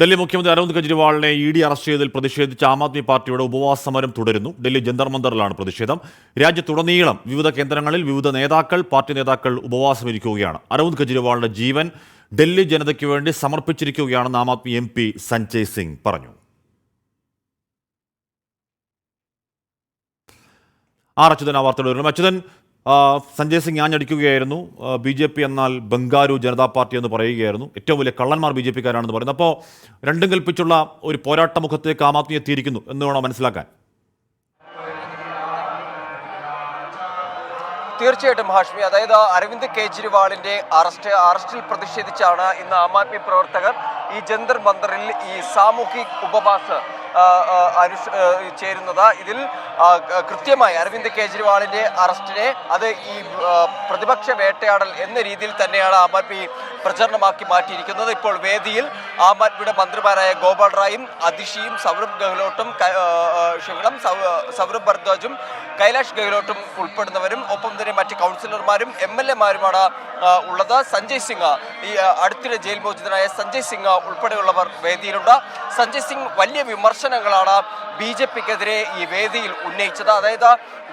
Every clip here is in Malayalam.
ഡൽഹി മുഖ്യമന്ത്രി അരവിന്ദ് കെജ്രിവാളിനെ ഇ ഡി അറസ്റ്റ് ചെയ്തതിൽ പ്രതിഷേധിച്ച് ആം ആദ്മി പാർട്ടിയുടെ ഉപവാസ സമരം തുടരുന്നു. ഡൽഹി ജന്തർ മന്ദറിലാണ് പ്രതിഷേധം. രാജ്യത്തുടനീളം വിവിധ കേന്ദ്രങ്ങളിൽ വിവിധ നേതാക്കൾ പാർട്ടി നേതാക്കൾ ഉപവാസമിരിക്കുകയാണ്. അരവിന്ദ് കെജ്രിവാളിന്റെ ജീവൻ ഡൽഹി ജനതയ്ക്ക് വേണ്ടി സമർപ്പിച്ചിരിക്കുകയാണെന്ന് ആം ആദ്മി എം പി സഞ്ജയ് സിംഗ് പറഞ്ഞു. ആർ അച്യുതൻ ആ വാർത്തയുടെ അച്യുതൻ സഞ്ജയ് സിംഗ് ഞാഞ്ഞടിക്കുകയായിരുന്നു ബി ജെ പി എന്നാൽ ബംഗാരു ജനതാ പാർട്ടി എന്ന് പറയുകയായിരുന്നു. ഏറ്റവും വലിയ കള്ളന്മാർ ബി ജെ പിക്കാരാണെന്ന് പറയുന്നത് അപ്പോൾ രണ്ടും കൽപ്പിച്ചുള്ള ഒരു പോരാട്ട മുഖത്തേക്ക് ആം ആദ്മി എത്തിയിരിക്കുന്നു എന്ന് വേണം മനസ്സിലാക്കാൻ? തീർച്ചയായിട്ടും ഹാഷ്മി. അതായത് അരവിന്ദ് കെജ്രിവാളിന്റെ അറസ്റ്റ് അറസ്റ്റിൽ പ്രതിഷേധിച്ചാണ് ഇന്ന് ആം ആദ്മി പ്രവർത്തകർ ഈ ജന്തർ മന്ദറിൽ ഈ സാമൂഹിക ഉപവാസ് അനുഷ് ചേരുന്നത്. ഇതിൽ കൃത്യമായി അരവിന്ദ് കെജ്രിവാളിന്റെ അറസ്റ്റിനെ അത് ഈ പ്രതിപക്ഷ വേട്ടയാടൽ എന്ന രീതിയിൽ തന്നെയാണ് ആം ആദ്മി പ്രചരണമാക്കി മാറ്റിയിരിക്കുന്നത്. ഇപ്പോൾ വേദിയിൽ ആം ആദ്മിയുടെ മന്ത്രിമാരായ ഗോപാൽ റായും അതിഷിയും സൗരഭ് ഗെഹ്ലോട്ടും ക്ഷമിക്കണം സൗരഭ് ഭർദ്വാജും കൈലാഷ് ഗെഹ്ലോട്ടും ഉൾപ്പെടുന്നവരും ഒപ്പം തന്നെ മറ്റ് കൗൺസിലർമാരും എം എൽ എമാരുമാണ് ഉള്ളത്. സഞ്ജയ് സിംഗ് ഈ അടുത്തിടെ ജയിൽ മോചിതനായ സഞ്ജയ് സിംഗ് ഉൾപ്പെടെയുള്ളവർ വേദിയിലുണ്ട്. സഞ്ജയ് സിംഗ് വലിയ വിമർശനങ്ങളാണ് ബി ജെ പിക്കെതിരെ ഈ വേദിയിൽ ഉന്നയിച്ചത്. അതായത്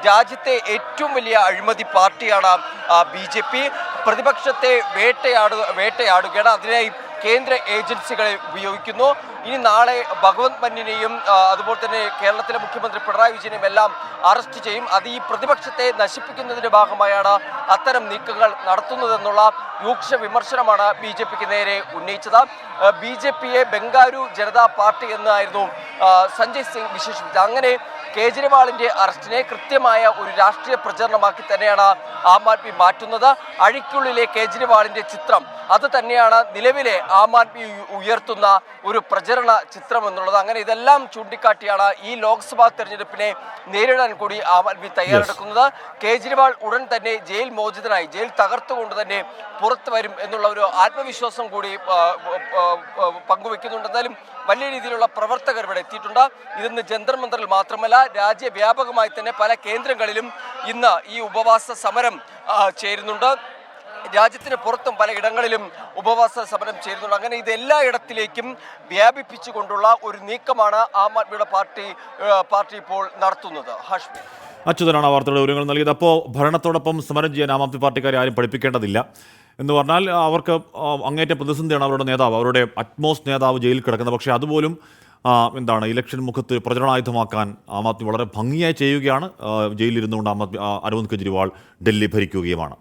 രാജ്യത്തെ ഏറ്റവും വലിയ അഴിമതി പാർട്ടിയാണ് ബി ജെ പി. പ്രതിപക്ഷത്തെ വേട്ടയാടു വേട്ടയാടുകയാണ്. അതിനായി കേന്ദ്ര ഏജൻസികളെ ഉപയോഗിക്കുന്നു. ഇനി നാളെ ഭഗവന്ത് മന്നിനെയും അതുപോലെ തന്നെ കേരളത്തിലെ മുഖ്യമന്ത്രി പിണറായി വിജയനെയും എല്ലാം അറസ്റ്റ് ചെയ്യും. അത് ഈ പ്രതിപക്ഷത്തെ നശിപ്പിക്കുന്നതിന്റെ ഭാഗമായാണ് അത്തരം നീക്കങ്ങൾ നടത്തുന്നതെന്നുള്ള രൂക്ഷ വിമർശനമാണ് ബി ജെ പിക്ക് നേരെ ഉന്നയിച്ചത്. ബി ജെ പിയെ ബംഗാരു ജനതാ പാർട്ടി എന്നായിരുന്നു സഞ്ജയ് സിംഗ് വിശേഷിപ്പിച്ചത്. അങ്ങനെ കേജ്രിവാളിന്റെ അറസ്റ്റിനെ കൃത്യമായ ഒരു രാഷ്ട്രീയ പ്രചരണമാക്കി തന്നെയാണ് ആം ആദ്മി മാറ്റുന്നത്. അഴിക്കുള്ളിലെ കേജ്രിവാളിന്റെ ചിത്രം അത് തന്നെയാണ് നിലവിലെ ആം ആദ്മി ഉയർത്തുന്ന ഒരു പ്രചരണ ചിത്രം എന്നുള്ളത് അങ്ങനെ ഇതെല്ലാം ചൂണ്ടിക്കാട്ടിയാണ് ഈ ലോക്സഭാ തെരഞ്ഞെടുപ്പിനെ നേരിടാൻ കൂടി ആം ആദ്മി തയ്യാറെടുക്കുന്നത്. കേജ്രിവാൾ ഉടൻ തന്നെ ജയിൽ മോചിതനായി ജയിൽ തകർത്തുകൊണ്ട് തന്നെ പുറത്തു വരും എന്നുള്ള ഒരു ആത്മവിശ്വാസം കൂടി പങ്കുവെക്കുന്നുണ്ട്. എന്തായാലും വലിയ രീതിയിലുള്ള പ്രവർത്തകർ ഇവിടെ എത്തിയിട്ടുണ്ട്. ഇതിന്ന് ജന്തർ മാത്രമല്ല രാജ്യവ്യാപകമായി തന്നെ പല കേന്ദ്രങ്ങളിലും ഇന്ന് ഈ ഉപവാസ സമരം ചേരുന്നുണ്ട്. രാജ്യത്തിന് പുറത്തും പലയിടങ്ങളിലും ഉപവാസ സമരം ചേരുന്നുണ്ട്. അങ്ങനെ ഇത് എല്ലായിടത്തിലേക്കും വ്യാപിപ്പിച്ചുകൊണ്ടുള്ള ഒരു നീക്കമാണ് ആം ആദ്മിയുടെ പാർട്ടി പാർട്ടി ഇപ്പോൾ നടത്തുന്നത്. ഹാഷ്മി. അച്യുതനാണ് വാർത്തയുടെ വിവരങ്ങൾ നൽകിയത്. അപ്പോൾ ഭരണത്തോടൊപ്പം സമരം ചെയ്യാൻ ആം ആദ്മി പാർട്ടിക്കാരെ ആരും പഠിപ്പിക്കേണ്ടതില്ല എന്ന് പറഞ്ഞാൽ അവർക്ക് അങ്ങേറ്റ പ്രതിസന്ധിയാണ് അവരുടെ നേതാവ്. അവരുടെ അറ്റ്മോസ്റ്റ് നേതാവ് ജയിലിൽ കിടക്കുന്നത് പക്ഷേ അതുപോലും എന്താണ് ഇലക്ഷൻ മുഖത്ത് പ്രചരണായുധമാക്കാൻ ആം ആദ്മി വളരെ ഭംഗിയായി ചെയ്യുകയാണ്. ജയിലിൽ ജയിലിലിരുന്നുകൊണ്ട് ആം ആദ്മി അരവിന്ദ് കെജ്രിവാൾ ഡൽഹി ഭരിക്കുകയുമാണ്.